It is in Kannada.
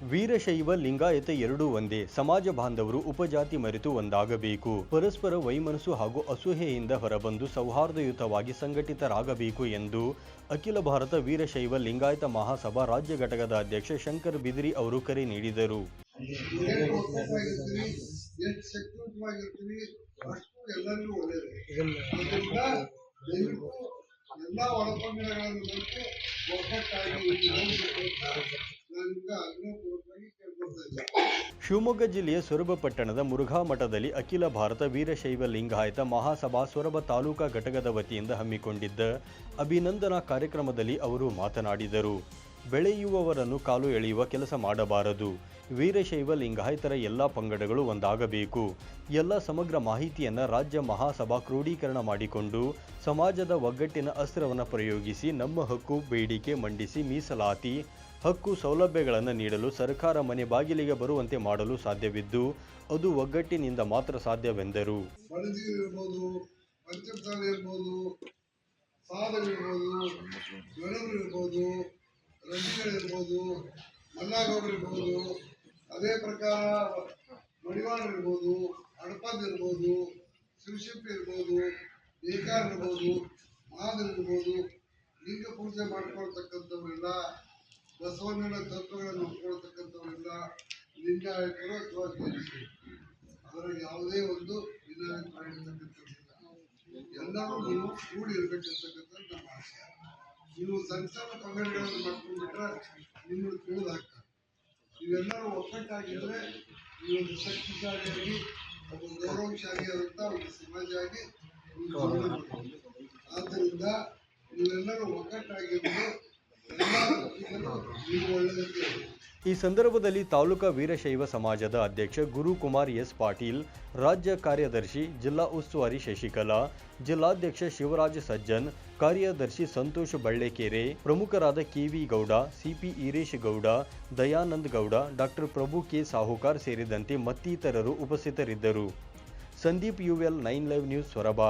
ವೀರಶೈವ ಲಿಂಗಾಯತ ಎರಡೂ ಒಂದೇ. ಸಮಾಜ ಬಾಂಧವರು, ಉಪಜಾತಿ ಮರೆತು ಒಂದಾಗಬೇಕು. ಪರಸ್ಪರ ವೈಮನಸ್ಸು ಹಾಗೂ ಅಸೂಹೆಯಿಂದ ಹೊರಬಂದು ಸೌಹಾರ್ದಯುತವಾಗಿ ಸಂಘಟಿತರಾಗಬೇಕು ಎಂದು ಅಖಿಲ ಭಾರತ ವೀರಶೈವ ಲಿಂಗಾಯತ ಮಹಾಸಭಾ ರಾಜ್ಯ ಘಟಕದ ಅಧ್ಯಕ್ಷ ಶಂಕರ್ ಬಿದಿರಿ ಅವರು ಕರೆ ನೀಡಿದರು. ಶಿವಮೊಗ್ಗ ಜಿಲ್ಲೆಯ ಸೊರಬ ಪಟ್ಟಣದ ಮುರುಘಾ ಮಠದಲ್ಲಿ ಅಖಿಲ ಭಾರತ ವೀರಶೈವ ಲಿಂಗಾಯತ ಮಹಾಸಭಾ ಸೊರಬ ತಾಲೂಕಾ ಘಟಕದ ವತಿಯಿಂದ ಹಮ್ಮಿಕೊಂಡಿದ್ದ ಅಭಿನಂದನಾ ಕಾರ್ಯಕ್ರಮದಲ್ಲಿ ಅವರು ಮಾತನಾಡಿದರು. ಬೆಳೆಯುವವರನ್ನು ಕಾಲು ಎಳೆಯುವ ಕೆಲಸ ಮಾಡಬಾರದು. ವೀರಶೈವ ಲಿಂಗಾಯತರ ಎಲ್ಲ ಪಂಗಡಗಳು ಒಂದಾಗಬೇಕು. ಎಲ್ಲ ಸಮಗ್ರ ಮಾಹಿತಿಯನ್ನು ರಾಜ್ಯ ಮಹಾಸಭಾ ಕ್ರೋಢೀಕರಣ ಮಾಡಿಕೊಂಡು ಸಮಾಜದ ಒಗ್ಗಟ್ಟಿನ ಅಸ್ತ್ರವನ್ನು ಪ್ರಯೋಗಿಸಿ ನಮ್ಮ ಹಕ್ಕು, ಬೇಡಿಕೆ ಮಂಡಿಸಿ ಮೀಸಲಾತಿ ಹಕ್ಕು ಸೌಲಭ್ಯಗಳನ್ನು ನೀಡಲು ಸರ್ಕಾರ ಮನೆ ಬಾಗಿಲಿಗೆ ಬರುವಂತೆ ಮಾಡಲು ಸಾಧ್ಯವಿದ್ದು, ಅದು ಒಗ್ಗಟ್ಟಿನಿಂದ ಮಾತ್ರ ಸಾಧ್ಯವೆಂದರು. ಅದೇ ಪ್ರಕಾರ ಮಡಿವಾಳ ಇರ್ಬೋದು ಇರ್ಬೋದು ಇರ್ಬೋದು ಬೇಕಾರ್ ಇರ್ಬೋದು ಮಾದರ್ ಇರ್ಬೋದು ಲಿಂಗ ಪೂಜೆ ಮಾಡ್ಕೊಳ್ತಕ್ಕಂಥವರೆಲ್ಲ ಬಸವಣ್ಣನ ತತ್ವಗಳನ್ನು ಒಪ್ಕೊಳ್ತಕ್ಕಂಥವರೆಲ್ಲ ಲಿಂಗಾಯತರು ಅಥವಾ ಜೈನಿಗಳು. ಅದರ ಯಾವುದೇ ಒಂದು ಭಿನ್ನಾಭಿಪ್ರಾಯ ಇರ್ತಕ್ಕಂಥದ್ದಿಲ್ಲ ಎಲ್ಲರೂ ನೀವು ಕೂಡಿ ಇರಬೇಕಂತಕ್ಕಂಥ ನಮ್ಮ ಆಶಯ ನೀವು ಸಣ್ಣ ಸಣ್ಣ ಪಂಗಡಗಳನ್ನು ಮಾಡ್ಕೊಂಡ್ಬಿಟ್ರೆ ನಿಮ್ಮನ್ನು ತಿಳಿದು ಹಾಕ್ತಾರೆ ನೀವೆಲ್ಲರೂ ಒಗ್ಗಟ್ಟಾಗಿದ್ರೆ ಒಂದು ಶಕ್ತಿಶಾಲಿಯಾಗಿ ಒಂದು ಗೌರವಶಾಲಿಯಾದಂಥ ಒಂದು ಸಮಾಜ ಆಗಿ. ಆದ್ದರಿಂದ ನೀವೆಲ್ಲರೂ ಒಗ್ಗಟ್ಟಾಗಿದ್ದು ಎಲ್ಲ ವ್ಯಕ್ತಿಗಳು ನೀವು ಒಳ್ಳೆಯದಕ್ಕೆ ಇರಬೇಕು. ಈ ಸಂದರ್ಭದಲ್ಲಿ ತಾಲೂಕಾ ವೀರಶೈವ ಸಮಾಜದ ಅಧ್ಯಕ್ಷ ಗುರುಕುಮಾರ್ ಎಸ್ ಪಾಟೀಲ್, ರಾಜ್ಯ ಕಾರ್ಯದರ್ಶಿ ಜಿಲ್ಲಾ ಉಸ್ತುವಾರಿ ಶಶಿಕಲಾ, ಜಿಲ್ಲಾಧ್ಯಕ್ಷ ಶಿವರಾಜ್ ಸಜ್ಜನ್, ಕಾರ್ಯದರ್ಶಿ ಸಂತೋಷ್ ಬಳ್ಳೆಕೆರೆ, ಪ್ರಮುಖರಾದ KV Gowda CP Eresh Gowda, Dayanand Gowda, doctor Prabhu K Sahukar ಸೇರಿದಂತೆ ಮತ್ತಿತರರು ಉಪಸ್ಥಿತರಿದ್ದರು. Sandeep UL nine live news Soraba.